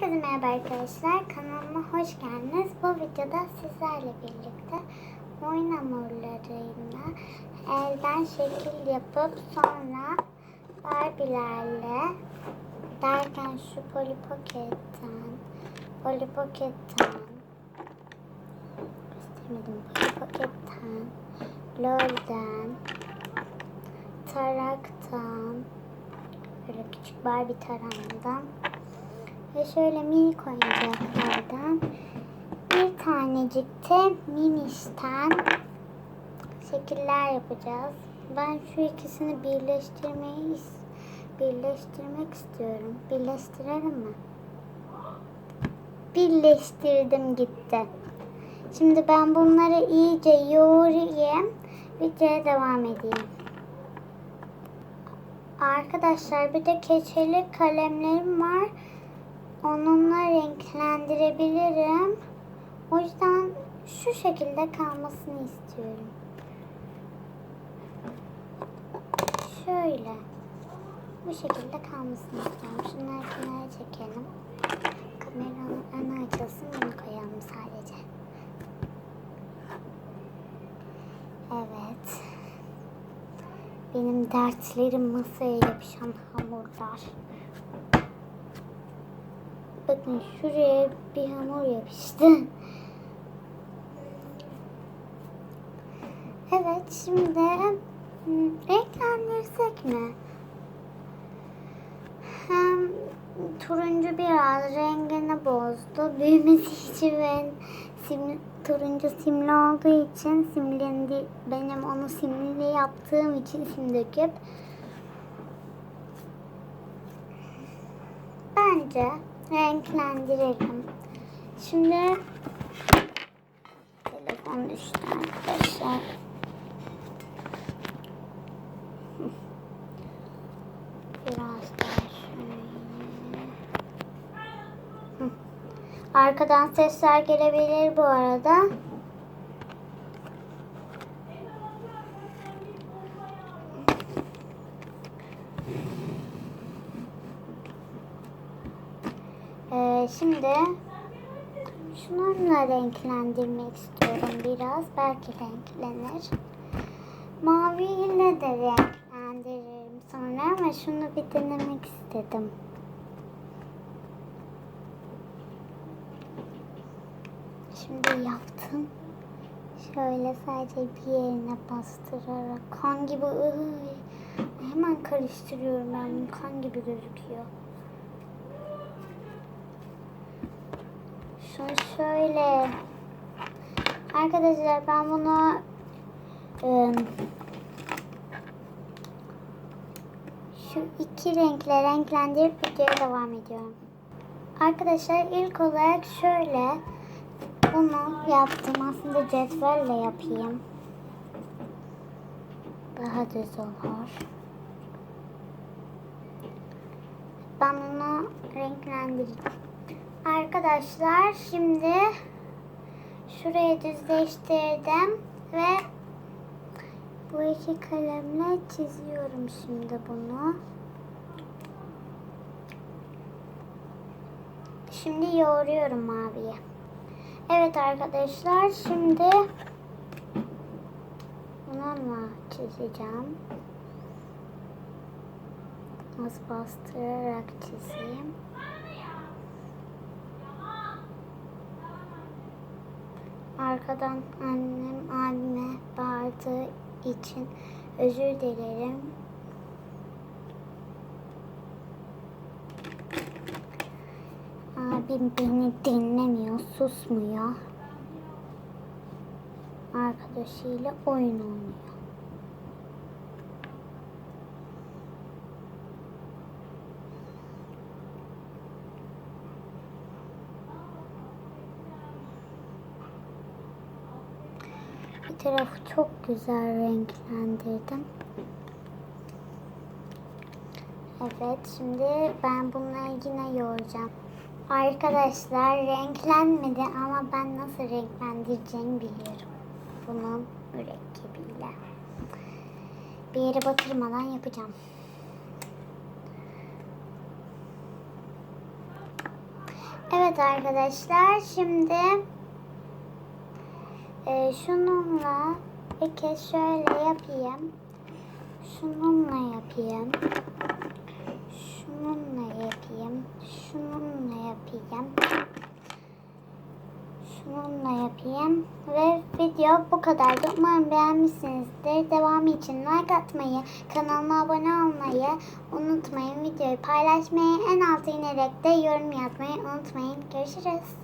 Herkese merhaba arkadaşlar. Kanalıma hoş geldiniz. Bu videoda sizlerle birlikte oyun hamurlarıyla elden şekil yapıp sonra Barbie'lerle derken şu Polly Pocket'ten Polly Pocket'ten istemedim Polly Pocket'ten LOL'den Tarak'tan böyle küçük Barbie tarağından ve şöyle minik oyuncaklardan bir tanecik de Miniş'ten şekiller yapacağız. Ben şu ikisini birleştirmeyi birleştirmek istiyorum. Birleştirelim mi? Birleştirdim gitti. Şimdi ben bunları iyice yoğurayım. Videoya devam edeyim. Arkadaşlar bir de keçeli kalemlerim var. Onunla renklendirebilirim. O yüzden şu şekilde kalmasını istiyorum. Şöyle. Bu şekilde kalmasını istiyorum. Şunları kenara çekelim. Kameranın önü açılsın. Bunu koyalım sadece. Evet. Benim dertlerim masaya yapışan hamurlar. Bakın şuraya bir hamur yapıştı. Evet şimdi hmm, renklendirsek mi? Hem turuncu biraz rengini bozdu. Büyümesi için ben sim, turuncu simli olduğu için simlendi. Benim onu simli yaptığım için sim döküp bence renklendirelim. Şimdi telefon düştü arkadaşlar. Biraz daha şöyle. Arkadan sesler gelebilir bu arada. Şimdi şununla renklendirmek istiyorum biraz. Belki renklenir. Maviyle de renklendiririm sonra ama şunu bir denemek istedim. Şimdi yaptım. Şöyle sadece bir yerine bastırarak kan gibi ıy, hemen karıştırıyorum ben kan gibi gözüküyor. Şunu şöyle arkadaşlar ben bunu ıı, şu iki renkle renklendirip videoya devam ediyorum. Arkadaşlar ilk olarak şöyle bunu yaptım. Aslında cetvelle yapayım. Daha düz olur. Ben bunu renklendireceğim. Arkadaşlar şimdi şuraya düzleştirdim ve bu iki kalemle çiziyorum şimdi bunu. Şimdi yoğuruyorum maviye. Evet arkadaşlar şimdi bununla çizeceğim. Az bastırarak çizeyim. Arkadan annem abime bağırdığı için özür dilerim. Abim beni dinlemiyor, susmuyor. Arkadaşıyla oyun oynuyor. Tarafı çok güzel renklendirdim. Evet, şimdi ben bunları yine yoğuracağım. Arkadaşlar renklenmedi ama ben nasıl renklendireceğimi biliyorum. Bunun mürekkebiyle. Bir yere batırmadan yapacağım. Evet arkadaşlar şimdi e, şununla bir kez şöyle yapayım. Şununla yapayım. Şununla yapayım. Şununla yapayım. Şununla yapayım. Ve video bu kadardı. Umarım beğenmişsinizdir. Devamı için like atmayı, kanalıma abone olmayı unutmayın. Videoyu paylaşmayı, en alta inerek de yorum yazmayı unutmayın. Görüşürüz.